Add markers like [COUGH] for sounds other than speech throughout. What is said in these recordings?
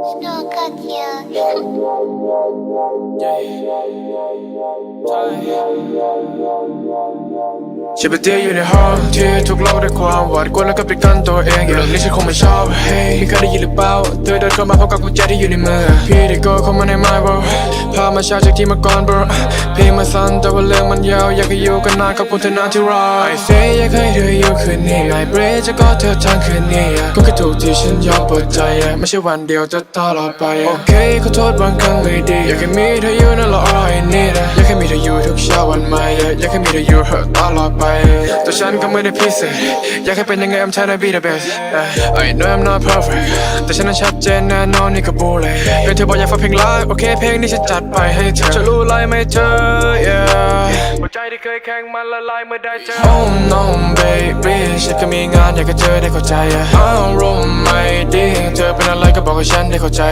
Что, как я? [LAUGHS] ชีวิตที่อยู่ในห้องที่ถูกเล่าด้วยความหวาดกลัวแล้วก็ปิดกั้นตัวเองอย่างนี้ฉันคงไม่ชอบ Hey พี่เคยได้ยินหรือเปล่าเธอเดินเข้ามาพร้อมกับกุญแจที่อยู่ในมือพี่ได้ก็เข้ามาใน my world พามาชาจากที่เมาก่อน bro เพลงมาสั้นแต่ว่าเรื่องมันยาวอยากให้อยู่กันนานกับคุณเธอนานที่รอ I say อยากให้เธออยู่คืนนี้ I pray จะกอดเธอทั้งคืนนี้ก็แค่ถูกที่ฉันยอมเปิดใจไม่ใช่วันเดียวจะตลอดไปโอเคขอโทษบางครั้งไม่ดีอยากให้มีเธออยู่นั่นแหละ all I need อยากให้มีเธออยู่ทุกเช้าวันใหม่อยากให้มีเธออยู่ตลอดไปแต่ฉันก็ไม่ได้พิเศษ อยากให้เป็นยังไง I'm trying to be the best Yeah, I know I'm not perfect แต่ฉันนั้นชัดเจนแน่นอนนี่ก็บูเลยเพื่อนเธอบอกอยากฟังเพลงไลฟ์โอเคเพลงนี้ฉันจัดไปให้เธอจะรู้ไรไหมเธอ yeah หัวใจที่เคยแข็งมันละลายเมื่อได้เจอ Oh no baby ฉันก็มีงานอยากให้เธอได้เข้าใจอารมณ์ไม่ดีเธอเป็นอะไรก็บอกให้ฉันได้เข้าใจ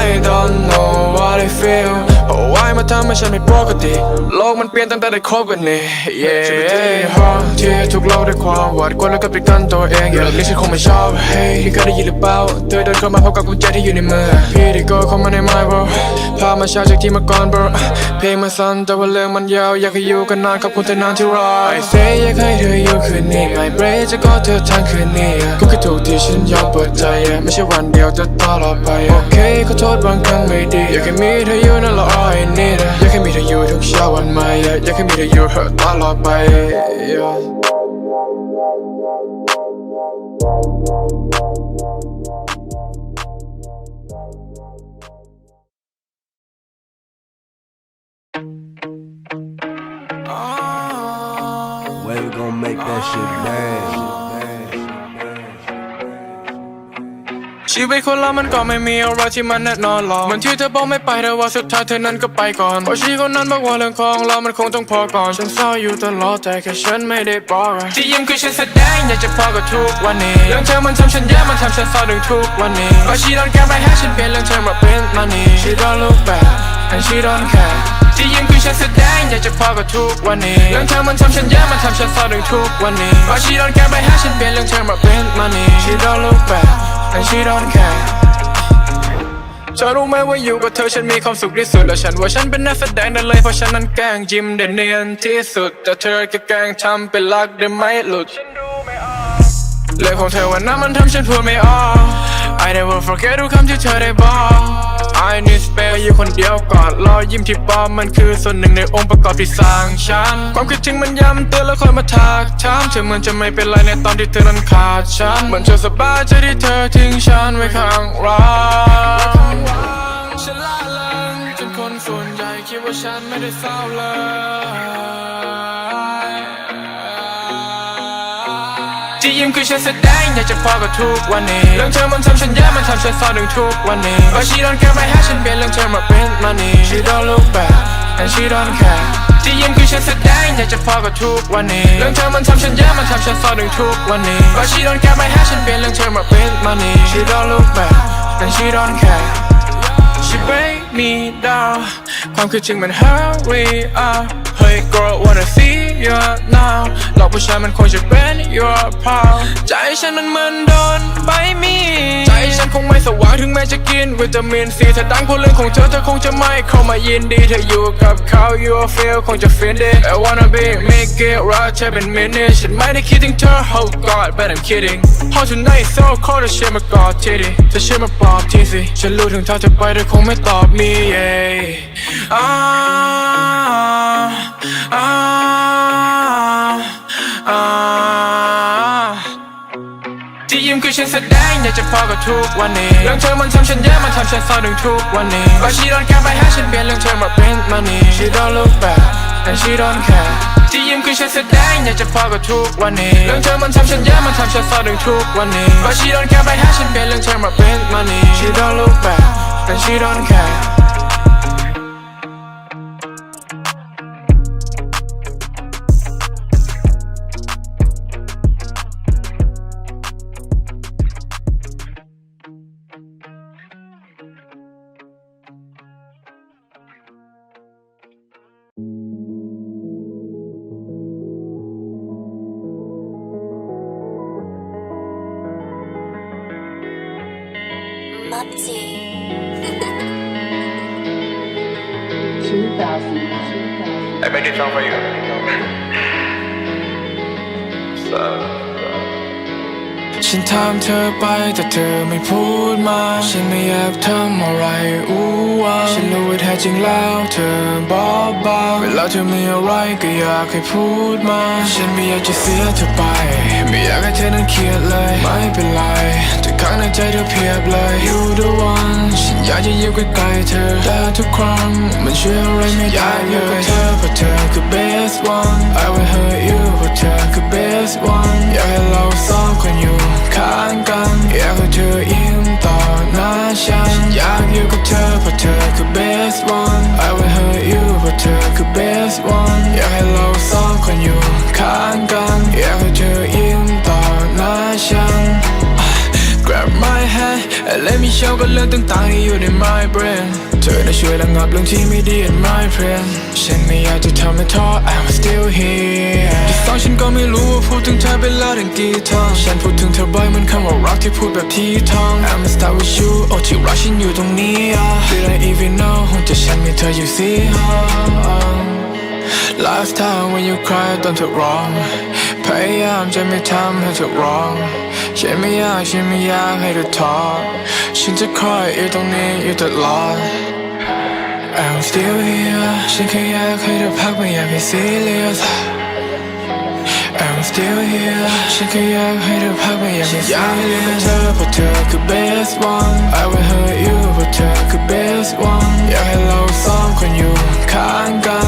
I don't know what I feel เพราะว่ามาทำให้ฉันไม่ปกติโลกมันเปลี่ยนตั้งแต่ได้คบกันนี่ yeah ห้องที่ถูกเล่าด้วยความหวาดกลัวแล้วก็ปิดกั้นตัวเองอย่างนี้ฉันคงไม่ชอบ Hey พี่เคยได้ยินหรือเปล่าเธอเดินเข้ามาพร้อมกับกุญแจที่อยู่ในมือพี่ได้ก็เข้ามาใน my world พามาช้าจากที่เมาก่อน bro เพลงมันสั้นแต่ว่าเรื่องมันยาวอยากให้อยู่กันนานกับคุณเธอนานที่รอ I say อยากให้เธออยู่คืนนี้ My brain จะกอดเธอทั้งคืนนี้ก็แค่ถูกที่ฉันยอมเปิดใจไม่ใช่วันเดียวจะตลอดไปโอเคขอโทษบางครั้งไม่ดีอยากให้มีเธออยู่นั่นแหละ all I need อยากให้มีเธออยู่ทุกเช้าวันใหม่อยากให้มีเธออยู่ตลอดไป yeah. Way we gonna make that shit bang. ชีวิตคนเรามันก็ไม่มีอะไรที่มันแน่นอนหรอกเหมือนที่เธอบอกไม่ไปแต่ว่าสุดท้ายเธอนั้นก็ไปก่อนเพราะชีคนนั้นบอกว่าเรื่องของเรามันคงต้องพอก่อนฉันเศร้าอยู่ตลอดแต่แค่ฉันไม่ได้บอกที่ยิ้มคือฉันแสดงอยากจะพอกับทุกวันนี้เรื่องเธอมันทำฉันแย่มันทำฉันเศร้าถึงทุกวันนี้เพราะ she don't care ไม่ให้ฉันเปลี่ยนเรื่องเธอมาเป็น money she don't look back and she don't care ที่ยิ้มคือฉันแสดงอยากจะพอกับทุกวันนี้เรื่องเธอมันทำฉันแย่มันทำฉันเศร้าถึงทุกวันนี้เพราะ she don't care ไม่ให้ฉันเปลี่ยนเรื่องเธอมาเป็น money she don't look back and she don't care เธอรู้ไหมว่าอยู่กับเธอฉันมีความสุขที่สุด และฉันว่าฉันเป็นนักแสดงได้เลยเพราะฉันนั้นแกล้งยิ้มได้เนียนที่สุด แต่เธอก็แกล้งทำเป็นรักได้ไหมหลุดเรื่องของเธอวันนั้นมันทำฉันพูดไม่ออก I never forget ทุกคำที่เธอได้บอก I need space อยู่คนเดียวก่อนรอยยิ้มที่ปลอมมันคือส่วนหนึ่งในองค์ประกอบที่สร้างฉัน ความคิดถึงมันย้ำเตือนแล้วคอยมาทักถามเธอเหมือนจะไม่เป็นไรในตอนที่เธอนั้นขาดฉันเหมือนเธอสบายใจที่เธอทิ้งฉันไว้ข้างรักฉันละเลงจนคนส่วนใหญ่คิดว่าฉันไม่ได้เศร้าเลย ยิ้มคือฉันแสดงอยากจะพอกับทุกวันนี้เรื่องเธอมันทำฉันแย่มันทำฉันเศร้าถึงทุกวันนี้เพราะ she don't care ไม่ให้ฉันเปลี่ยนเรื่องเธอมาเป็น money she don't look back and she don't care ที่ยิ้มคือฉันแสดงอยากจะพอกับทุกวันนี้เรื่องเธอมันทำฉันแย่มันทำฉันเศร้าถึงทุกวันนี้เพราะ she don't care ไม่ให้ฉันเปลี่ยนเรื่องเธอมาเป็น money she don't look back and she don't care She break me down ความคิดถึงมัน hurry up Hey girl wanna see you now หลอกผู้ชายมันคงจะเป็น your pal ใจฉันมันเหมือนโดนใบมีใจฉันคงไม่สว่างถึงแม้จะกินวิตามินซีถ้าดังพราะเรื่องของเธอเธอคงจะไม่เข้ามายินดีเธออยู่กับเขา you feel คงจะฟินดี I wanna be make it right แค่เป็น minute ฉันไม่ได้คิดถึงเธอ oh god but I'm kidding how tonight so cold เธอเชื่อมากอดทีดิเธอเชื่อมาปลอบทีสิฉันรู้ถึงเธอเธอไปเธอคงไม่ตอบมี yeah ที่ยิ้มคือฉันแสดงอยากจะพอกับทุกวันนี้เรื่องเธอมันทำฉันแย่มันทำฉันเศร้าถึงทุกวันนี้เพราะ she don't care ไม่ให้ฉันเปลี่ยนเรื่องเธอมาเป็น money she don't look back and she don't care ที่ยิ้มคือฉันแสดงอยากจะพอกับทุกวันนี้เรื่องเธอมันทำฉันแย่มันทำฉันเศร้าถึงทุกวันนี้เพราะ she don't care ไม่ให้ฉันเปลี่ยนเรื่องเธอมาเป็น money she don't look back and she don't care ไอ้ไม่ได้ฟังไปอยู่ ฉันถามเธอไปแต่เธอไม่พูดมา ฉันไม่อยากทำอะไรอู้ว่าฉันรู้ว่าแท้จริงแล้วเธอบอกบางเวลาเธอมีอะไรก็อยากให้พูดมา ฉันไม่อยากจะเสียเธอไป ไม่อยากให้เธอนั้นเครียดเลย ไม่เป็นไรแต่ข้างในใจเธอเพียบเลย You the one ฉันอยากจะอยู่ใกล้ๆเธอแต่ทุกครั้งมันช่วยอะไรไม่ได้เลยอยากอยู่กับเธอเพราะเธอคือ best one I will hurt you เพราะเธอคือ best one อยากให้เราสองคนอยู่ ข้างกันอยากให้เธอยิ้มต่อหน้าฉันอยากอยู่กับเธอเพราะเธอคือ best one I will hurt you เพราะเธอคือ best one อยากให้เราสองคนอยู่ข้างกันอยากให้เธอยิ้มต่อหน้าฉัน Grab my hand and let me show กับเรื่องต่างๆที่อยู่ใน my brain เธอได้ช่วยระงับเรื่องที่ไม่ดี in my brain ฉันไม่อยากจะทำให้ท้อ เป็นแล้วถึงกี่ทางฉันพูดถึงเธอบ่อยเหมันคำว่ารักที่พูดแบบที่ท้อง I'm a star with you โอ้ที่รักฉันอยู่ตรงนี้อะ Did I even know แต่ฉันมีเธออยู่สิ Last time when you cried ตอนเธอร้อง พยายามจะไม่ทำให้เธอร้องฉันไม่อยากฉันไม่อยากให้เธอท้อฉันจะคอยอยู่ตรงนี้อยู่ตลอด I'm still here ฉันแค่อยากให้เธอพักไม่อยากให้ serious I'm still here ฉันแค่อยากให้เธอพักไม่อยากให้อยากให้เลือกเธอเพราะเธอคือ best one I will hurt you เพราะเธอคือ best one อยากให้เราสองคนอยู่ข้างกัน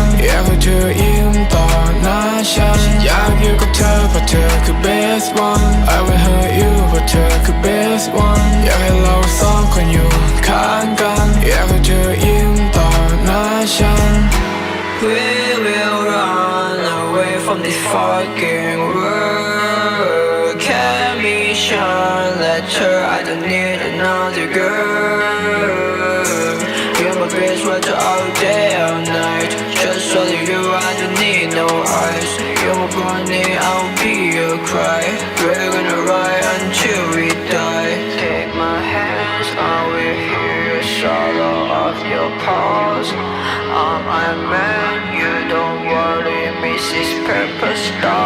let her. I don't need another girl. You're my best watcher all day, all night. Just only you, I don't need no eyes. You're my bunny, I'll be your cry. We're gonna ride until we die. Take my hands, I will hear your sorrow of your pulse. I'm Iron Man, you don't worry, Mrs. Pepper Star.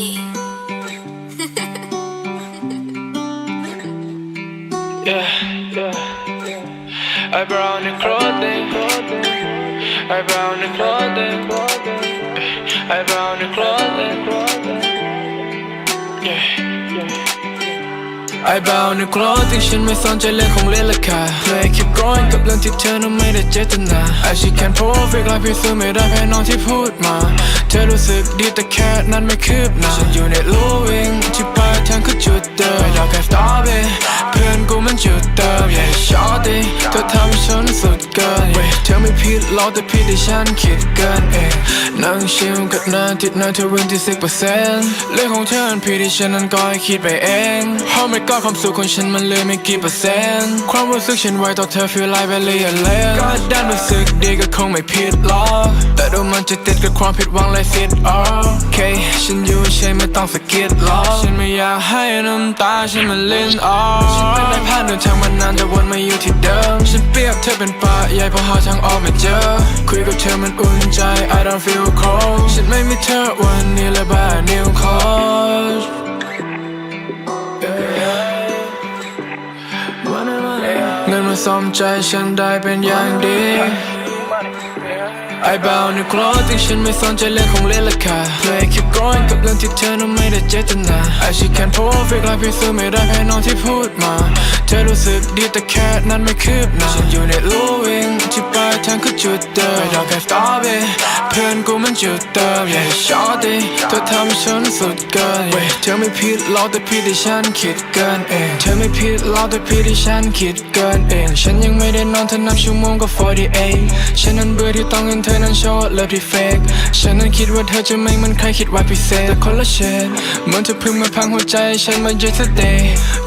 [LAUGHS] yeah, yeah. I brown the clothing. I brown the clothing. I brown the clothing. Yeah, yeah. I brown the clothing, شن مثلا جلي خون ليلكا. ที่เธอนั้นไม่ได้เจตนา I she can perfect และพิสูจน์ไม่ได้แพ้น้องที่พูดมา เธอรู้สึกดีแต่แค่นั้นไม่คืบหน้าฉันอยู่ในลู่วิ่งที่ปลายทางคือจุดเดิมไม่อยากแค่ stop it เพื่อนกูมันจุดเดิม Yeah shorty เธอทำให้ฉันสุดเกิน Wait เธอไม่ผิดหรอกแต่ผิดที่ฉันคิดเกินเองนั่งชิมกับนานติดนานเธอเว้นที่สิบเปอร์เซ็นต์เรื่องของเธอมันผิดที่ฉันนั้นก็ให้คิดไปเอง Oh my god ความสุขของฉันมันเลยไม่กี่เปอร์เซ็นต์ความรู้สึกฉันไว้ต่อเธอ feel like very alien ก็ด้านรู้สึกดีก็คงไม่ผิดหรอกแต่ดูมันจะติดกับความผิดหวังเลย fit okay ฉันอยู่ใช่ไม่ต้องสะกิดหรอกฉันไม่อยากให้น้ำตาฉันมันลิ้นออกฉันเป็นได้ผ่านเดินทางมานานแต่วนมาอยู่ที่เดิมฉันเปรียบเธอเป็นป่าใหญ่เพราะหาทางออกไม่เจอ คุยกับเธอมันอุ่นใจ I don't feel cold ฉันไม่มีเธอวันนี้เลยบ้า new cause yeah. Wanna, wanna, สมใจฉันได้เป็นอย่างดี ไอ้บ่าวในคลอที่ฉันไม่สนใจเรื่องของเล่นราคา Play keep going กับเรื่องที่เธอนั้นไม่ได้เจตนา I she can perfect และพี่ซื้อไม่ได้แค่น้องที่พูดมา เธอรู้สึกดีแต่แค่นั้นไม่คืบหน้าฉันอยู่ในลู่วิ่งที่ปลายทางคือจุดเดิมไม่ต้องแค่ stop it เพื่อนกูมันจุดเดิม Yeah shorty เธอทำให้ฉันสุดเกิน Wait เธอไม่ผิดหรอกแต่พี่ที่ฉันคิดเกินเอง เธอไม่ผิดหรอกแต่พี่ที่ฉันคิดเกินเอง ฉันยังไม่ได้นอนเธอนับชั่วโมงก็ 48ฉันนั้นเบื่อที่ต้องเห็นเธอธอนั้นโชว์เลิฟที่ fake ฉันนั้นคิดว่าเธอจะไม่มือนใครคิดว่าพิเศษแต่คนละเฉดเหมือนเธอเพิ่งมาพังหัวใจฉันมา yesterday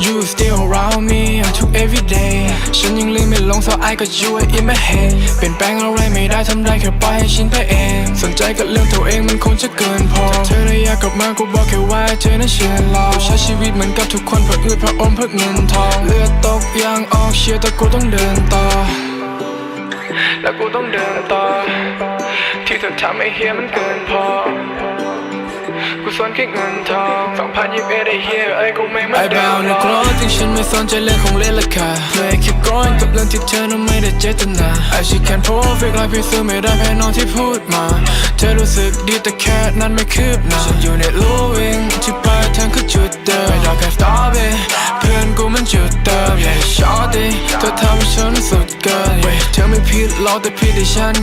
you still around me to every day ฉันยังลืมไม่ลง so I got you in my head เปลี่ยนแปลงอะไรไม่ได้ทำได้แค่ปล่อยให้ฉันไปเอง สนใจกับเรื่องตัวเองมันคงจะเกินพอเธอได้อยากกลับมากูบอกแค่ว่าเธอนั้นเชื่อเราใช้ชีวิตเหมือนกับทุกคนเพื่ออืดเพื่ออมเพื่อเงินทองเลือดตกยางออกเชียร์แต่กูต้องเดินต่อ และกูต้องเดินต่อ ที่เธอทำให้เฮียมันเกินพอ กูสนแค่เงินทองสองพันยี่สิบเอ็ดไอ้เฮียเอ้กูไม่มาไอ้บ่าวใน ที่ฉันไม่สนใจเรื่องของเล่นราคา Play keep going กับเรื่องที่เธอนั้นไม่ได้เจตนา I she can perfect และพี่ซื้อไม่ได้แค่น้องที่พูดมา เธอรู้สึกดีแต่แค่นั้นไม่คืบหน้าฉันอยู่ในลู่วิ่งที่ปลายทางคือจุดเดิมไม่ต้องแค่ stop it เพื่อนกูมันจุดเดิม Yeah shorty เธอทำให้ฉันสุดเกิน Wait เธอไม่ผิดหรอกแต่พี่ที่ฉัน